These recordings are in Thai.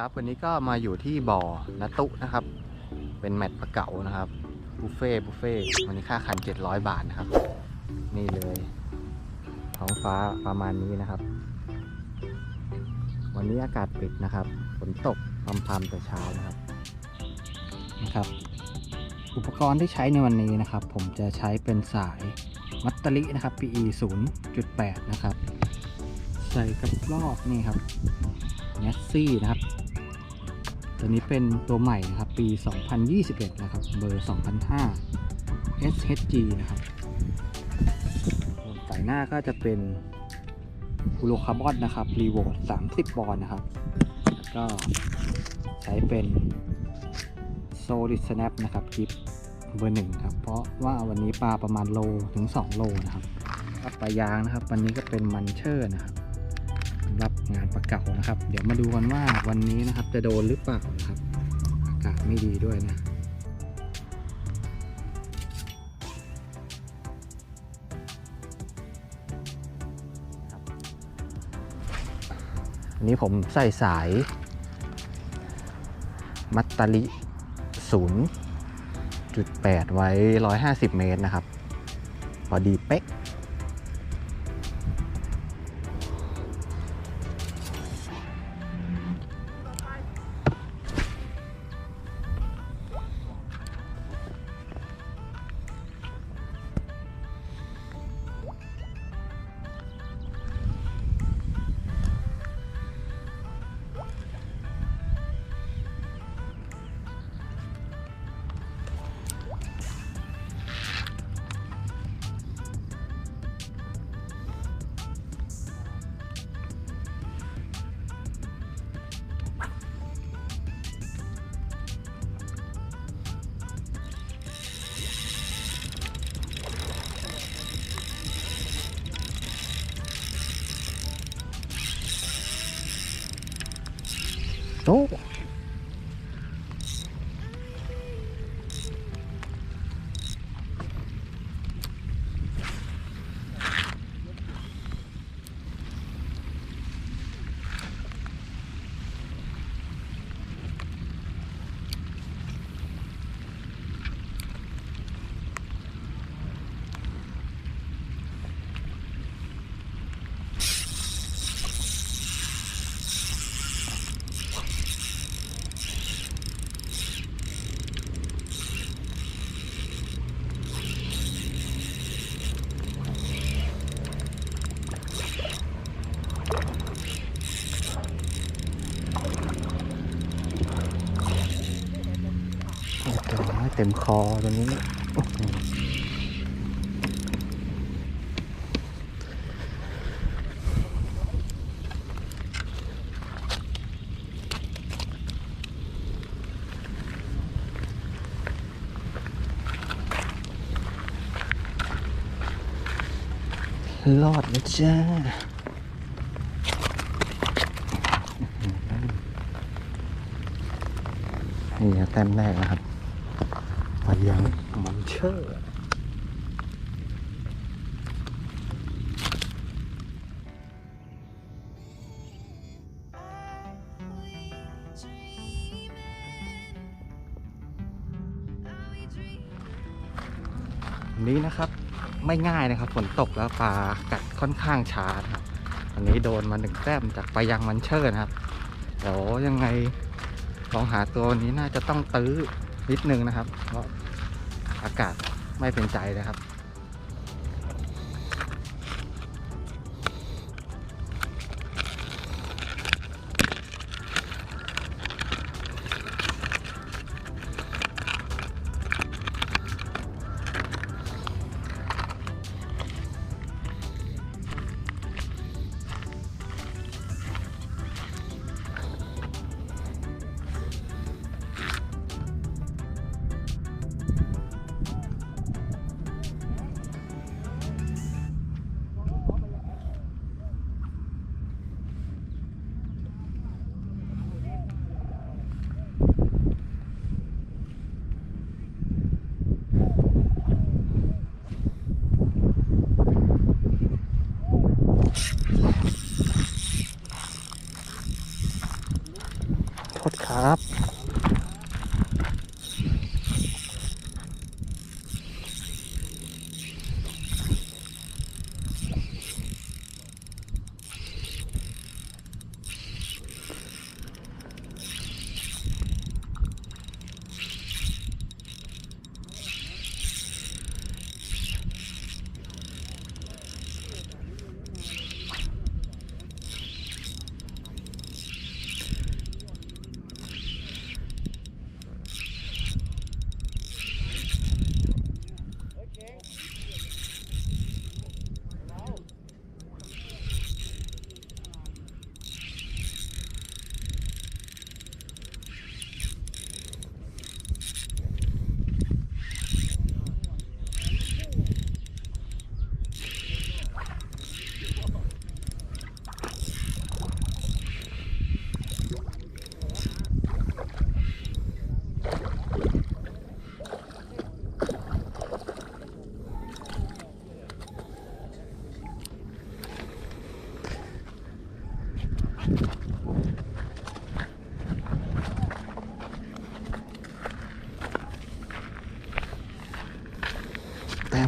วัสดีครับ วันนี้ก็มาอยู่ที่บ่อนาตุนะครับ เป็นแมตช์ปลาเก๋านะครับบุฟเฟ่บุฟเฟ่วันนี้ค่าคัน700บาทนะครับ นี่เลย ท้องฟ้าประมาณนี้นะครับ วันนี้อากาศปิดนะครับฝนตกพรำๆแต่เช้านะครับนะครับ อุปกรณ์ที่ใช้ในวันนี้นะครับ ผมจะใช้เป็นสายมัตตลินะครับ PE 0.8 นะครับ ใส่กับรอบนี่ครับเนสซี่นะครับ ตัวนี้เป็นตัวใหม่นะครับ ปี 2021 นะครับ เบอร์ 2005 SHG นะครับสายหน้าก็จะเป็นฟูโรคาร์บอนนะครับ รีโวด30 บอลนะครับ แล้วก็ใช้เป็น Solid Snap นะครับคลิปเบอร์หนึ่งครับ เพราะว่าวันนี้ปลาประมาณโลถึง 2 โลนะครับก็ปลายางนะครับ วันนี้ก็เป็นมันเชอร์นะครับ สำหรับงานประเก่านะครับ เดี๋ยวมาดูกันว่าวันนี้นะครับจะโดนหรือเปล่านะครับ อากาศไม่ดีด้วยนะอันนี้ผมใส่สาย มัตตาลิ 0.8 ไว้ 150 เมตรนะครับ พอดีเป๊ะ โต็มคอตัวนี้ รอดแล้วจ้านี่ครับแต้มแรกนะครับางมันเชื่อวันนี้นะครับไม่ง่ายนะครับฝนตกแล้วปลากัดค่อนข้างช้าครับวันนี้โดนมาหนึ่งแต้มจากปลายังมันเชอร์นะครับเดี๋ยวยังไงลองหาตัวนี้น่าจะต้องตื้อนิดนึงนะครับ เพราะ อากาศไม่เป็นใจนะครับ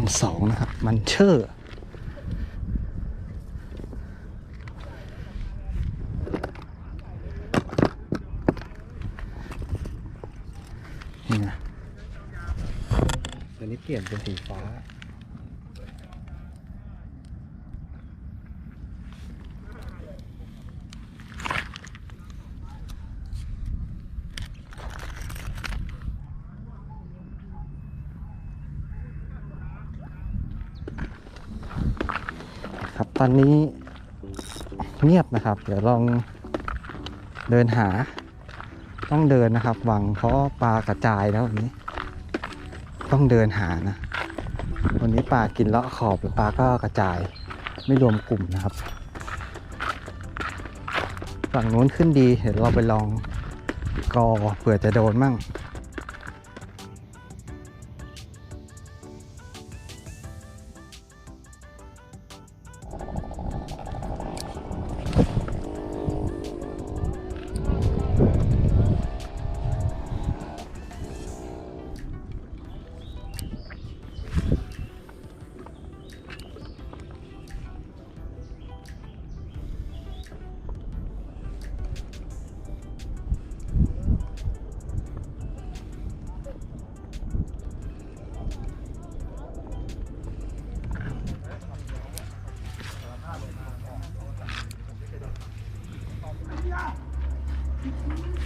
แต้มสองนะครับ มันเชอร์นี่นะตัวนี้เปลี่ยนเป็นสีฟ้า ตอนนี้เงียบนะครับ เดี๋ยวลองเดินหา ต้องเดินนะครับ หวังเพราะปลากระจายแล้ววันนี้ ต้องเดินหานะ วันนี้ปลากินเลาะขอบหรือปลาก็กระจาย ไม่รวมกลุ่มนะครับ ฝั่งนู้นขึ้นดี เดี๋ยวเราไปลองกอเผื่อจะโดนมั่ง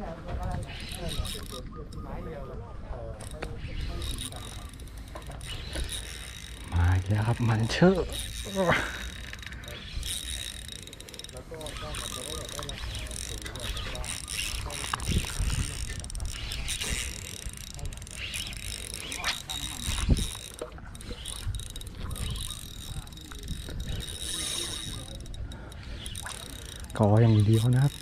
มาแล้วครับมันเชอร์กออย่างเดียวนะครับ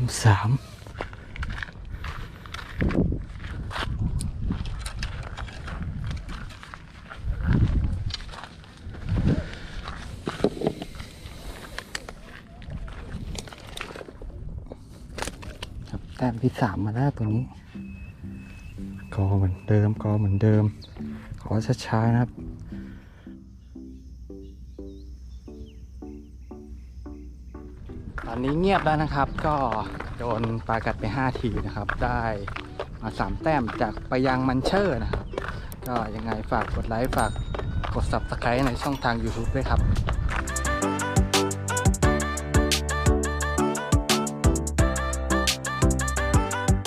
มสามแต้มที่สามมาแล้วตัวนี้ กอเหมือนเดิม กอเหมือนเดิม ขอช้าๆนะครับ ตอนนี้เงียบแล้วนะครับ ก็โดนปลากัดไป 5 ทีนะครับ ได้มา 3 แต้มจากไปยังมันเชอร์นะครับ ก็ยังไงฝากกดไลค์ฝากกด Subscribe ในช่องทาง YouTube ด้วยครับ